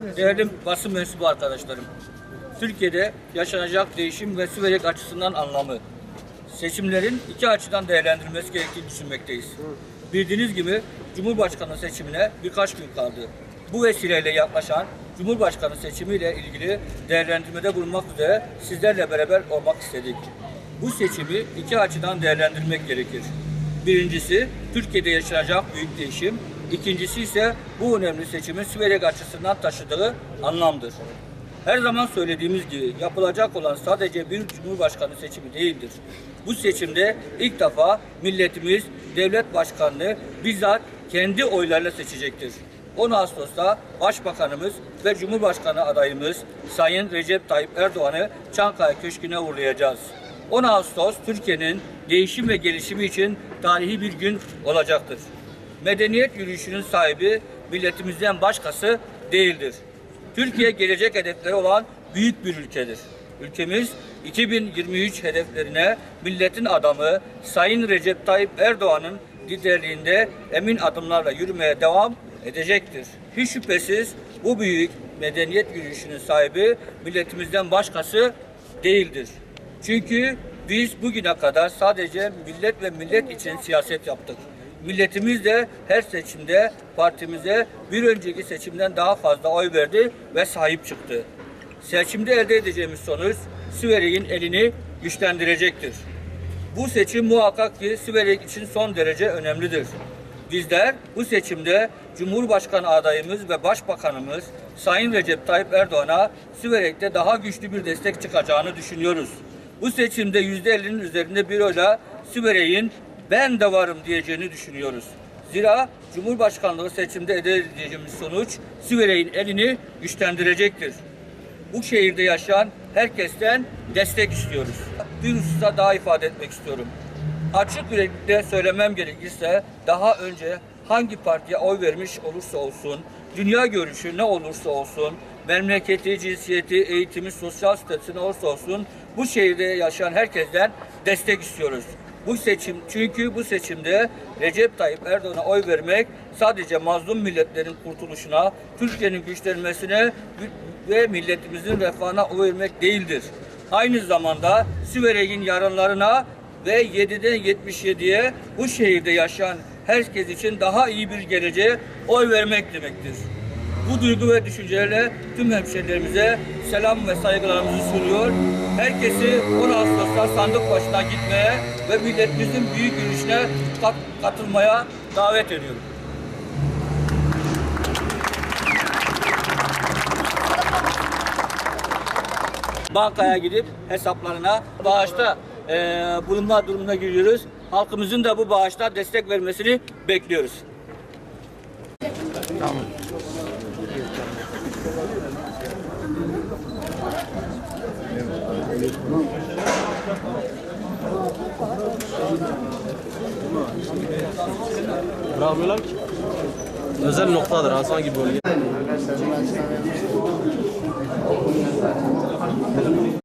Değerli basın mensubu arkadaşlarım, Türkiye'de yaşanacak değişim ve süreç açısından anlamı, seçimlerin iki açıdan değerlendirilmesi gerektiğini düşünmekteyiz. Bildiğiniz gibi Cumhurbaşkanı seçimine birkaç gün kaldı. Bu vesileyle yaklaşan Cumhurbaşkanı seçimiyle ilgili değerlendirmede bulunmak üzere sizlerle beraber olmak istedik. Bu seçimi iki açıdan değerlendirmek gerekir. Birincisi Türkiye'de yaşanacak büyük değişim. İkincisi ise bu önemli seçimin Süveyrak açısından taşıdığı anlamdır. Her zaman söylediğimiz gibi yapılacak olan sadece bir cumhurbaşkanı seçimi değildir. Bu seçimde ilk defa milletimiz devlet başkanını bizzat kendi oylarıyla seçecektir. 10 Ağustos'ta Başbakanımız ve Cumhurbaşkanı adayımız Sayın Recep Tayyip Erdoğan'ı Çankaya Köşkü'ne uğurlayacağız. 10 Ağustos Türkiye'nin değişim ve gelişimi için tarihi bir gün olacaktır. Medeniyet yürüyüşünün sahibi milletimizden başkası değildir. Türkiye gelecek hedefleri olan büyük bir ülkedir. Ülkemiz 2023 hedeflerine milletin adamı Sayın Recep Tayyip Erdoğan'ın liderliğinde emin adımlarla yürümeye devam edecektir. Hiç şüphesiz bu büyük medeniyet yürüyüşünün sahibi milletimizden başkası değildir. Çünkü biz bugüne kadar sadece millet ve millet için siyaset yaptık. Milletimiz de her seçimde partimize bir önceki seçimden daha fazla oy verdi ve sahip çıktı. Seçimde elde edeceğimiz sonuç Süveyrek'in elini güçlendirecektir. Bu seçim muhakkak ki Süveyrek için son derece önemlidir. Bizler bu seçimde Cumhurbaşkanı adayımız ve Başbakanımız Sayın Recep Tayyip Erdoğan'a Süveyrek'te daha güçlü bir destek çıkacağını düşünüyoruz. Bu seçimde %50'nin üzerinde bir oyla Süveyrek'in ben de varım diyeceğini düşünüyoruz. Zira Cumhurbaşkanlığı seçimde elde edeceğimiz sonuç Süveyrek'in elini güçlendirecektir. Bu şehirde yaşayan herkesten destek istiyoruz. Bir hususta daha ifade etmek istiyorum. Açık yüreklilikle söylemem gerekirse daha önce hangi partiye oy vermiş olursa olsun, dünya görüşü ne olursa olsun, memleketi, cinsiyeti, eğitimi, sosyal statüsü ne olursa olsun bu şehirde yaşayan herkesten destek istiyoruz. Bu seçim çünkü bu seçimde Recep Tayyip Erdoğan'a oy vermek sadece mazlum milletlerin kurtuluşuna, Türkiye'nin güçlenmesine ve milletimizin refahına oy vermek değildir. Aynı zamanda Süveyrek'in yarınlarına ve 7'den 77'ye bu şehirde yaşayan herkes için daha iyi bir geleceğe oy vermek demektir. Bu duygu ve düşüncelerle tüm hemşehrilerimize selam ve saygılarımızı sunuyor. Herkesi 10 Ağustos'ta sandık başına gitmeye ve milletimizin büyük yürüyüşüne kat- katılmaya davet ediyorum. Bankaya gidip hesaplarına bağışta eee bulunma durumuna giriyoruz. Halkımızın da bu bağışta destek vermesini bekliyoruz. Bırakmıyorlar ki. Özel noktadır Hasan gibi bölge.